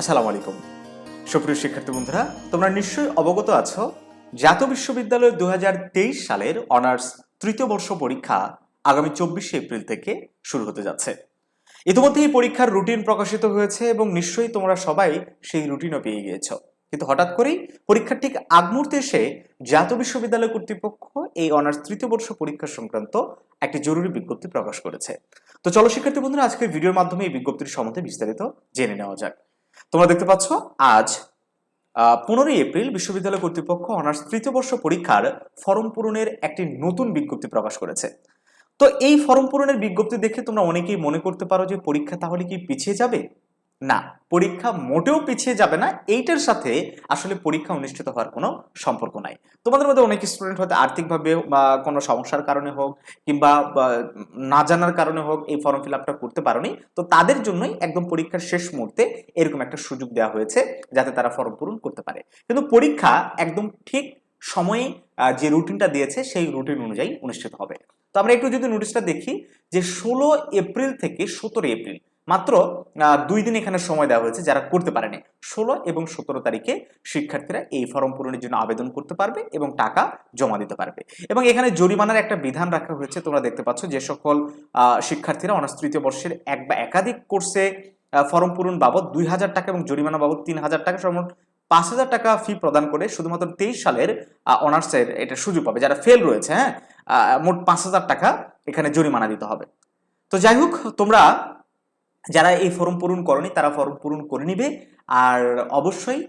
আসসালামু আলাইকুম। সুপ্রিয় শিক্ষার্থী বন্ধুরা, তোমরা নিশ্চয়ই অবগত আছো, জাতীয় বিশ্ববিদ্যালয় দু সালের অনার্স তৃতীয় বর্ষ পরীক্ষা আগামী চব্বিশে এপ্রিল থেকে শুরু হতে যাচ্ছে। ইতিমধ্যে এই পরীক্ষার রুটিন প্রকাশিত হয়েছে এবং নিশ্চয়ই তোমরা সবাই সেই রুটিনও পেয়ে গিয়েছো। কিন্তু হঠাৎ করেই পরীক্ষার ঠিক আগ মুহূর্তে এসে জাতীয় বিশ্ববিদ্যালয় কর্তৃপক্ষ এই অনার্স তৃতীয় বর্ষ পরীক্ষা সংক্রান্ত একটি জরুরি বিজ্ঞপ্তি প্রকাশ করেছে। তো চলো শিক্ষার্থী বন্ধুরা, আজকের ভিডিওর মাধ্যমে এই বিজ্ঞপ্তির সম্বন্ধে বিস্তারিত জেনে নেওয়া যাক। তোমরা দেখতে পাচ্ছ, আজ পনেরোই এপ্রিল বিশ্ববিদ্যালয় কর্তৃপক্ষ অনার্স তৃতীয় বর্ষ পরীক্ষার ফরম পূরণের একটি নতুন বিজ্ঞপ্তি প্রকাশ করেছে। তো এই ফরম পূরণের বিজ্ঞপ্তি দেখে তোমরা অনেকেই মনে করতে পারো যে পরীক্ষা তাহলে কি পিছিয়ে যাবে? না, পরীক্ষা মোটেও পিছিয়ে যাবে না, এইটার সাথে আসলে পরীক্ষা অনুষ্ঠিত হওয়ার কোনো সম্পর্ক নাই। তোমাদের মধ্যে অনেক স্টুডেন্ট হয়তো আর্থিকভাবে বা কোনো সমস্যার কারণে হোক কিংবা না জানার কারণে হোক এই ফর্ম ফিল আপটা করতে পারোনি, তো তাদের জন্যই একদম পরীক্ষার শেষ মুহূর্তে এরকম একটা সুযোগ দেওয়া হয়েছে যাতে তারা ফর্ম পূরণ করতে পারে। কিন্তু পরীক্ষা একদম ঠিক সময়ে যে রুটিনটা দিয়েছে সেই রুটিন অনুযায়ী অনুষ্ঠিত হবে। তো আমরা একটু যদি নোটিশটা দেখি যে ষোলো এপ্রিল থেকে সতেরো এপ্রিল মাত্র দুই দিন এখানে সময় দেওয়া হয়েছে যারা করতে পারেনি। ষোলো এবং সতেরো তারিখে শিক্ষার্থীরা এই ফর্ম পূরণের জন্য আবেদন করতে পারবে এবং টাকা জমা দিতে পারবে। এবং এখানে জরিমানার একটা বিধান রাখা হয়েছে, তোমরা দেখতে পাচ্ছ যে সকল শিক্ষার্থীরা অনার্স তৃতীয় বর্ষের এক বা একাধিক কোর্সে ফর্ম পূরণ বাবদ দুই হাজার টাকা এবং জরিমানা বাবদ তিন হাজার টাকা সর্বমোট পাঁচ হাজার টাকা ফি প্রদান করে শুধুমাত্র তেইশ সালের অনার্সের এটা সুযোগ পাবে। যারা ফেল রয়েছে হ্যাঁ মোট পাঁচ হাজার টাকা এখানে জরিমানা দিতে হবে। তো যাই হোক, তোমরা যারা এই ফর্ম পূরণ করনি, তারা ফর্ম পূরণ করে নিবে। আর অবশ্যই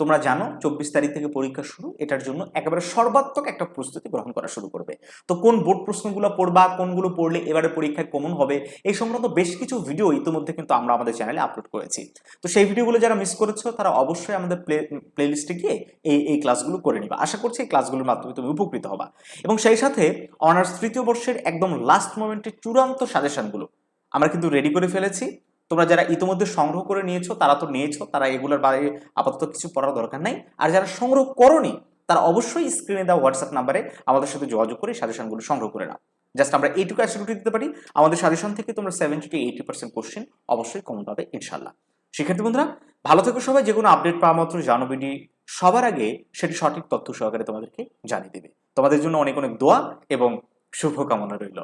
তোমরা জানো, চব্বিশ তারিখ থেকে পরীক্ষা শুরু। এটার জন্য একেবারে সর্বাত্মক একটা প্রস্তুতি গ্রহণ করা শুরু করবে। তো কোন বোর্ড প্রশ্নগুলো পড়বা, কোনগুলো পড়লে এবারে পরীক্ষায় কমন হবে, এই সংক্রান্ত বেশ কিছু ভিডিও ইতিমধ্যে কিন্তু আমরা আমাদের চ্যানেলে আপলোড করেছি। তো সেই ভিডিওগুলো যারা মিস করেছ, তারা অবশ্যই আমাদের প্লে প্লেলিস্টে গিয়ে এই এই ক্লাসগুলো করে নিবা। আশা করছি এই ক্লাসগুলোর মাধ্যমে তুমি উপকৃত হবা। এবং সেই সাথে অনার্স তৃতীয় বর্ষের একদম লাস্ট মোমেন্টের চূড়ান্ত সাজেশনগুলো আমরা কিন্তু রেডি করে ফেলেছি। তোমরা যারা ইতিমধ্যে সংগ্রহ করে নিয়েছো, তারা তো নিয়েছো, তারা এগুলোর বাইরে আপাতত কিছু পড়ার দরকার নাই। আর যারা সংগ্রহ করনি, তারা অবশ্যই স্ক্রিনে দেওয়া হোয়াটসঅ্যাপ নাম্বারে আমাদের সাথে যোগাযোগ করে সাজেশনগুলো সংগ্রহ করে নাও। জাস্ট আমরা এইটুকু অ্যাসিডিটি দিতে পারি। আমাদের সাজেশন থেকে তোমরা seventy two eighty percent question অবশ্যই কমন পাবে ইনশাল্লাহ শিক্ষার্থী বন্ধুরা, ভালো থেকো সবাই। যে কোনো আপডেট পাওয়া মাত্র জানো বিডি সবার আগে সেটি সঠিক তথ্য সহকারে তোমাদেরকে জানিয়ে দেবে। তোমাদের জন্য অনেক অনেক দোয়া এবং শুভকামনা রইল।